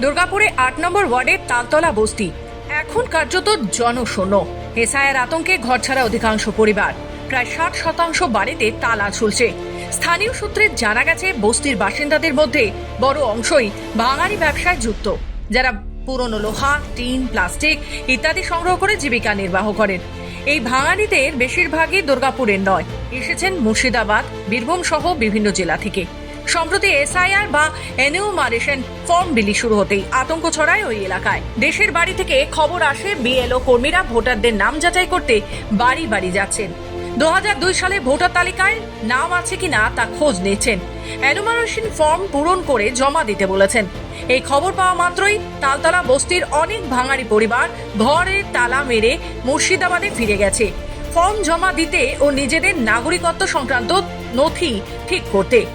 দুর্গাপুরে আট নম্বর ওয়ার্ডের তালতলা বস্তি। এখন কার্যত জনশূন্য। এসআইয়ের আতঙ্কে ঘরছাড়া অধিকাংশ পরিবার। প্রায় ষাট শতাংশ বাড়িতে তালা ঝুলছে। স্থানীয় সূত্রে জানা গেছে, বস্তির বাসিন্দাদের মধ্যে বড় অংশই ভাঙারি ব্যবসায় যুক্ত। যারা পুরনো লোহা, টিন, প্লাস্টিক ইত্যাদি সংগ্রহ করে জীবিকা নির্বাহ করেন। এই ভাঙারিদের বেশিরভাগই দুর্গাপুরের নয়। এসেছেন মুর্শিদাবাদ বীরভূম সহ বিভিন্ন জেলা থেকে। সম্প্রতি এসআইআর বা এনিউমারেশন ফর্ম বিলি শুরু হতেই আতঙ্ক ছড়ায় ওই এলাকায়। দেশের বাড়ি থেকে খবর আসে, বিএলও কর্মীরা ভোটারদের নাম যাচাই করতে বাড়ি বাড়ি যাচ্ছেন। দু হাজার দুই সালে ভোটার তালিকায় নাম আছে কিনা তা খোঁজ নিচ্ছেন। অ্যানুমারেশন ফর্ম পূরণ করে জমা দিতে বলেছেন। এই খবর পাওয়া মাত্রই তালতলা বস্তির অনেক ভাঙারি পরিবার ঘরে তালা মেরে মুর্শিদাবাদে ফিরে গেছে। ফর্ম জমা দিতে ও নিজেদের নাগরিকত্ব সংক্রান্ত নথি ঠিক করতে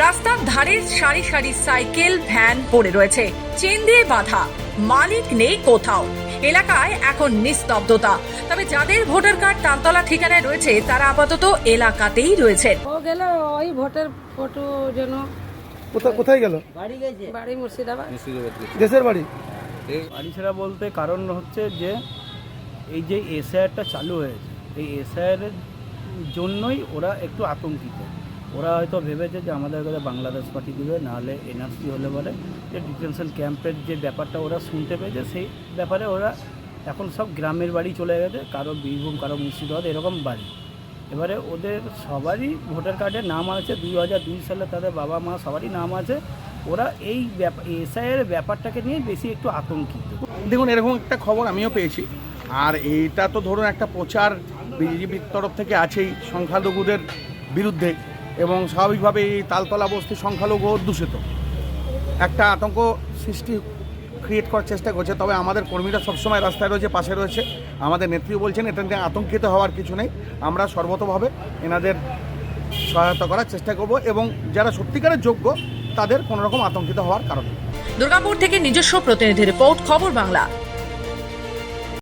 রাস্তার ধারে সারি সারি সাইকেল ভ্যান পড়ে রয়েছে। চেন দিয়ে বাঁধা। মালিক নেই কোথাও। এলাকায় এখন নিস্তব্ধতা। তবে যাদের ভোটার কার্ড তালতলা ঠিকানায় রয়েছে তারা আপাতত এলাকাতেই রয়েছে ও গেল ওই ভোটের ফটো জন্য কোথায় কোথায় গেল? বাড়ি মুর্শিদাবাদ। দেশের বাড়ি? বাড়ি ছাড়া বলতে কারণ হচ্ছে যে এই যে এসআইআরটা চালু হয়েছে এই এসআইআরের জন্যই ওরা একটু আতঙ্কিত। ওরা হয়তো ভেবেছে যে আমাদের কাছে বাংলাদেশ পাঠিয়ে দেবে, নাহলে এনআরসি হলে বলে যে ডিটেনশন ক্যাম্পের যে ব্যাপারটা ওরা শুনতে পেয়েছে, সেই ব্যাপারে ওরা এখন সব গ্রামের বাড়ি চলে গেছে, কারও বীরভূম, কারও মুর্শিদাবাদ, এরকম বাড়ি। এবারে ওদের সবারই ভোটার কার্ডে নাম আছে, দুই হাজার দুই সালে তাদের বাবা মা সবারই নাম আছে। ওরা এই এসআইয়ের ব্যাপারটাকে নিয়ে বেশি একটু আতঙ্কিত। দেখুন, এরকম একটা খবর আমিও পেয়েছি। আর এইটা তো ধরুন একটা প্রচার বিজেপির তরফ থেকে আছেই, সংখ্যালঘুদের বিরুদ্ধে। এবং স্বাভাবিকভাবে এই তালতলা বস্তি সংখ্যালঘু অধ্যুষিত একটা আতঙ্ক সৃষ্টি ক্রিয়েট করার চেষ্টা করছে, তবে আমাদের কর্মীরা সবসময় রাস্তায় রয়েছে, পাশে রয়েছে। আমাদের নেত্রী বলছেন, এটা নিয়ে আতঙ্কিত হওয়ার কিছু নেই। আমরা সর্বতভাবে এনাদের সহায়তা করার চেষ্টা করব এবং যারা সত্যিকারের যোগ্য, তাদের কোনো রকম আতঙ্কিত হওয়ার কারণ। দুর্গাপুর থেকে নিজস্ব প্রতিনিধি রিপোর্ট, খবর বাংলা।